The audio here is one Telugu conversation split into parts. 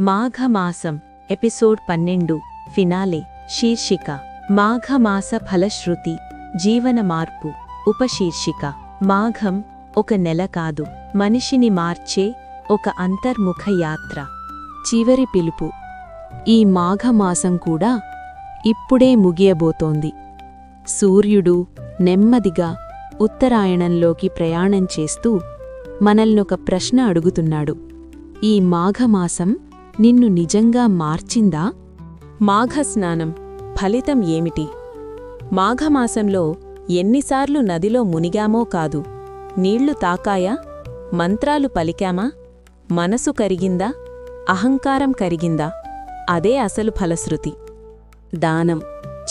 మాఘమాసం ఎపిసోడ్ పన్నెండు ఫినాలే శీర్షిక మాఘమాస ఫలశ్రుతి జీవన మార్పు ఉపశీర్షిక మాఘం ఒక నెల కాదు మనిషిని మార్చే ఒక అంతర్ముఖ యాత్ర చివరి పిలుపు. ఈ మాఘమాసం కూడా ఇప్పుడే ముగియబోతోంది. సూర్యుడు నెమ్మదిగా ఉత్తరాయణంలోకి ప్రయాణం చేస్తూ మనల్నొక ప్రశ్న అడుగుతున్నాడు. ఈ మాఘమాసం నిన్ను నిజంగా మార్చిందా? మాఘస్నానం ఫలితం ఏమిటి? మాఘమాసంలో ఎన్నిసార్లు నదిలో మునిగామో కాదు. నీళ్ళు తాకాయా? మంత్రాలు పలికామా? మనసు కరిగిందా? అహంకారం కరిగిందా? అదే అసలు ఫలశ్రుతి. దానం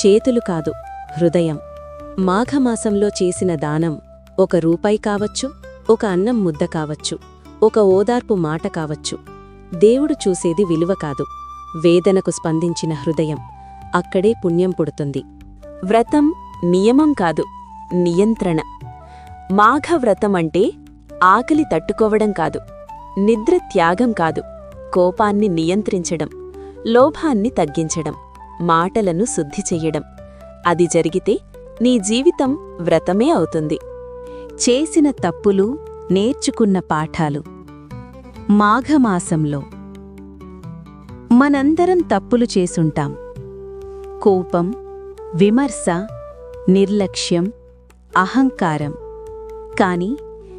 చేతులు కాదు హృదయం. మాఘమాసంలో చేసిన దానం ఒక రూపాయి కావచ్చు ఒక అన్నం ముద్ద కావచ్చు ఒక ఓదార్పు మాట కావచ్చు. దేవుడు చూసేది విలువ కాదు. వేదనకు స్పందించిన హృదయం అక్కడే పుణ్యం పుడుతుంది. వ్రతం నియమం కాదు నియంత్రణ. మాఘవ్రతం అంటే ఆకలి తట్టుకోవడం కాదు నిద్ర త్యాగం కాదు కోపాన్ని నియంత్రించడం లోభాన్ని తగ్గించడం మాటలను శుద్ధి చెయ్యడం అది జరిగితే నీ జీవితం వ్రతమే అవుతుంది. చేసిన తప్పులు నేర్చుకున్న పాఠాలు. మాఘమాసంలో మనందరం తప్పులు చేసుంటాం. కోపం విమర్శ నిర్లక్ష్యం అహంకారం. కాని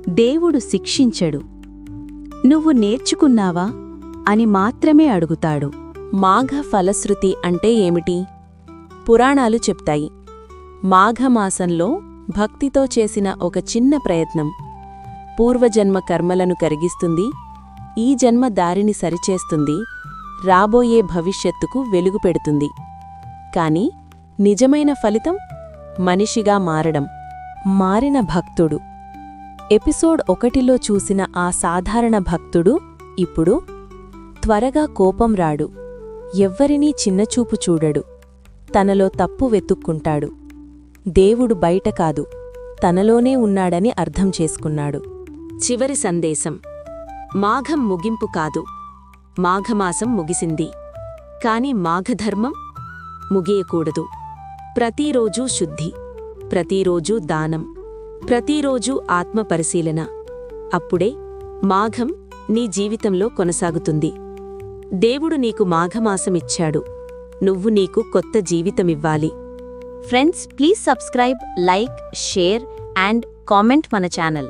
దేవుడు శిక్షించడు. నువ్వు నేర్చుకున్నావా? అని మాత్రమే అడుగుతాడు. మాఘ ఫలశ్రుతి అంటే ఏమిటి? పురాణాలు చెప్తాయి. మాఘమాసంలో భక్తితో చేసిన ఒక చిన్న ప్రయత్నం. పూర్వజన్మ కర్మలను కరిగిస్తుంది. ఈ జన్మ దారిని సరిచేస్తుంది. రాబోయే భవిష్యత్తుకు వెలుగు పెడుతుంది. కాని నిజమైన ఫలితం మనిషిగా మారడం మారిన భక్తుడు. ఎపిసోడ్ ఒకటిలో చూసిన ఆ సాధారణ భక్తుడు ఇప్పుడు త్వరగా కోపం రాడు ఎవ్వరినీ చిన్నచూపు చూడడు తనలో తప్పు వెతుక్కుంటాడు. దేవుడు బయట కాదు తనలోనే ఉన్నాడని అర్థం చేసుకున్నాడు. చివరి సందేశం మాఘం ముగింపు కాదు. మాఘమాసం ముగిసింది. కాని మాఘధర్మం ముగియకూడదు. ప్రతిరోజూ శుద్ధి ప్రతిరోజూ దానం ప్రతిరోజూ ఆత్మపరిశీలన అప్పుడే మాఘం నీ జీవితంలో కొనసాగుతుంది. దేవుడు నీకు మాఘమాసమిచ్చాడు. నువ్వు నీకు కొత్త జీవితమివ్వాలి. Friends please subscribe like share and comment మన ఛానల్.